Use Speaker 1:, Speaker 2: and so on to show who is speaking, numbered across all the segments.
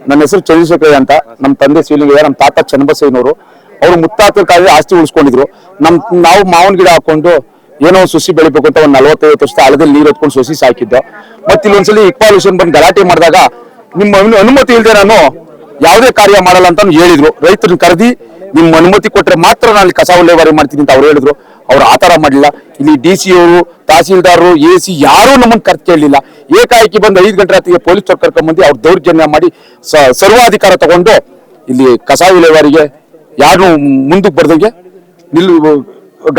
Speaker 1: ನನ್ನ ಹೆಸರು ಚಂದ್ರಶೇಖರ್ ಅಂತ. ನಮ್ಮ ತಂದೆ ಶಿವಲಿಂಗಯ್ಯ ನಮ್ಮ ತಾತ ಚನ್ನಬಸಯ್ಯನವರು ಅವರು ಮುತ್ತಾತ ಕಾಲದಲ್ಲಿ ಆಸ್ತಿ ಉಳಿಸ್ಕೊಂಡಿದ್ರು. ನಮ್, ನಾವು ಮಾವಿನ ಗಿಡ ಹಾಕೊಂಡು ಏನೋ ಸೊಸಿ ಬೆಳಿಬೇಕು ಅಂತ ಒಂದು ನಲವತ್ತೈವತ್ತು ವರ್ಷ ಹಳದಲ್ಲಿ ನೀರು ಹೊತ್ಕೊಂಡು ಸೊಸಿ ಸಾಕಿದ್ದೆ. ಮತ್ತೆ ಇಲ್ಲೊಂದ್ಸಲಿ ಹುಸೇನ್ ಬಂದು ಗಲಾಟೆ ಮಾಡಿದಾಗ ನಿಮ್ಮ ಅನು- ಅನುಮತಿ ಇಲ್ಲದೆ ನಾನು ಯಾವುದೇ ಕಾರ್ಯ ಮಾಡಲ್ಲ ಅಂತ ಹೇಳಿದ್ರು. ರೈತರನ್ನ ಕರೆದಿ ನಿಮ್ಮ ಅನುಮತಿ ಕೊಟ್ರೆ ಮಾತ್ರ ನಾನು ಕಸ ವಿಲೇವಾರಿ ಮಾಡ್ತೀನಿ ಅಂತ ಅವ್ರು ಹೇಳಿದ್ರು. ಅವ್ರು ಆ ಥರ ಮಾಡಲಿಲ್ಲ. ಇಲ್ಲಿ ಡಿ ಸಿ ಅವರು ತಹಸೀಲ್ದಾರರು, ಎ ಸಿ ಯಾರೂ ನಮ್ಮನ್ನು ಕರ್ತ್ ಕೇಳಲಿಲ್ಲ. ಏಕಾಏಕಿ ಬಂದು ಐದು ಗಂಟೆ ರಾತ್ರಿಗೆ ಪೊಲೀಸ್ ಅವ್ರು ಕರ್ಕೊಂಡ್ ಬಂದು ಅವ್ರು ದೌರ್ಜನ್ಯ ಮಾಡಿ ಸರ್ವಾಧಿಕಾರ ತಗೊಂಡು ಇಲ್ಲಿ ಕಸ ವಿಲೇವಾರಿಗೆ ಯಾರು ಮುಂದಕ್ಕೆ ಬರ್ದಂಗೆ ನಿಲ್ಲು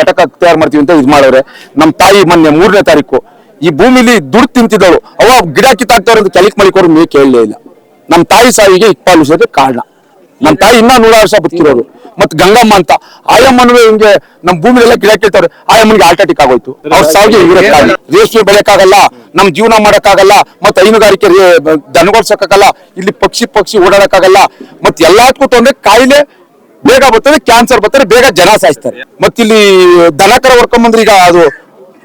Speaker 1: ಘಟಕ ತಯಾರು ಮಾಡ್ತೀವಿ ಅಂತ ಇದು ಮಾಡವ್ರೆ. ನಮ್ಮ ತಾಯಿ ಮೊನ್ನೆ ಮೂರನೇ ತಾರೀಕು ಈ ಭೂಮಿಲಿ ದುಡ್ಡು ತಿಂತಿದ್ದಳು. ಅವ ಗಿಡ ಕಿತ್ತಾಕ್ತಾವ್ರೆ ಅಂತ ಕೆಲಕ್ ಮಳಿಕೋರು ಮೇ ಕೇಳಲೇ ಇಲ್ಲ. ನಮ್ಮ ತಾಯಿ ಸಾವಿಗೆ ಇಕ್ಪಾಲಿಸೋದೇ ಕಾರಣ. ನಮ್ಮ ತಾಯಿ ಇನ್ನೂ ನೂರಾರು ವರ್ಷ ಬದುಕಿರೋರು. ಮತ್ ಗಂಗಮ್ಮ ಅಂತ. ಆಯಮ್ಮನೂ ಹಿಂಗೆ ನಮ್ಮ ಭೂಮಿಲೆಲ್ಲ ಗಿಡ ಕೇಳ್ತಾರೆ ಆಯಮ್ಮನಿಗೆ ಹಾರ್ಟ್ ಅಟ್ಯಾಕ್ ಆಗೋಯ್ತು. ಅವ್ರ ಸಾವಿಗೆ ಇವರೇ ರೇಷ್ಮೆ ಬೆಳೆಯಕ್ಕಾಗಲ್ಲ ನಮ್ ಜೀವನ ಮಾಡಕ್ಕಾಗಲ್ಲ ಮತ್ತೆ ಹೈನುಗಾರಿಕೆ ದನಗೊಳ್ಸಕ್ಕಾಗಲ್ಲ ಇಲ್ಲಿ ಪಕ್ಷಿ ಪಕ್ಷಿ ಓಡಾಡಕ್ಕಾಗಲ್ಲ ಮತ್ ಎಲ್ಲದಕ್ಕೂ ತೊಂದ್ರೆ ಕಾಯಿಲೆ ಬೇಗ ಬರ್ತದೆ ಕ್ಯಾನ್ಸರ್ ಬರ್ತದೆ ಬೇಗ ಜನ ಸಾಯಿಸ್ತಾರೆ. ಮತ್ತಿಲ್ಲಿ ದನಕರ ಹೊರ್ಕೊಂಬಂದ್ರೆ ಈಗ ಅದು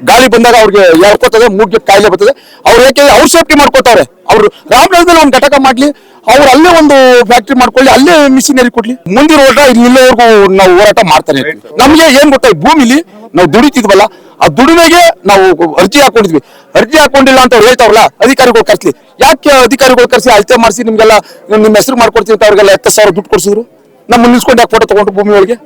Speaker 1: ಗಾಳಿ ಬಂದಾಗ ಅವ್ರಿಗೆ ಎಳ್ಕೊತದೆ ಮೂಗ್ಗೆ ಕಾಯಿಲೆ ಬರ್ತದೆ. ಅವ್ರು ಏಕೆ ಅವ್ರು ಸೇಫ್ಟಿ ಮಾಡ್ಕೋತಾರೆ ಅವ್ರು ರಾಮನಗರದಲ್ಲಿ ಒಂದು ಘಟಕ ಮಾಡ್ಲಿ ಅವ್ರು ಅಲ್ಲೇ ಒಂದು ಫ್ಯಾಕ್ಟ್ರಿ ಮಾಡ್ಕೊಳ್ಳಿ, ಅಲ್ಲೇ ಮಿಷಿನರಿ ಕೊಡ್ಲಿ. ಮುಂದಿನ ಹೋರಾಟ ಇಲ್ಲಿವರೆಗೂ ನಾವು ಹೋರಾಟ ಮಾಡ್ತಾನೆ ನಮಗೆ ಏನ್ ಗೊತ್ತಾ ಭೂಮಿಲಿ ನಾವು ದುಡಿತಿದ್ವಲ್ಲ, ಆ ದುಡಿಮೆಗೆ ನಾವು ಅರ್ಜಿ ಹಾಕೊಂಡಿದ್ವಿ. ಅರ್ಜಿ ಹಾಕೊಂಡಿಲ್ಲ ಅಂತ ಅವ್ರು ಹೇಳ್ತಾವಲ್ಲ ಅಧಿಕಾರಿಗಳು ಕರ್ಸ್ಲಿ. ಯಾಕೆ ಅಧಿಕಾರಿಗಳು ಕರ್ಸಿ ಅಳತೆ ಮಾಡಿಸಿ ನಿಮ್ಗೆಲ್ಲ ನಿಮ್ಮ ಹೆಸರು ಮಾಡ್ಕೊಡ್ತೀವಿ ಅಂತ ಅವ್ರಿಗೆಲ್ಲ ಹತ್ತು ಸಾವಿರ ದುಡ್ಡು ಕೊಡ್ಸಿದ್ರು? ನಮ್ಮ ನಿಲ್ಸ್ಕೊಂಡು ಯಾಕೆ ಫೋಟೋ ತಗೊಂಡು ಭೂಮಿ ಒಳಗೆ?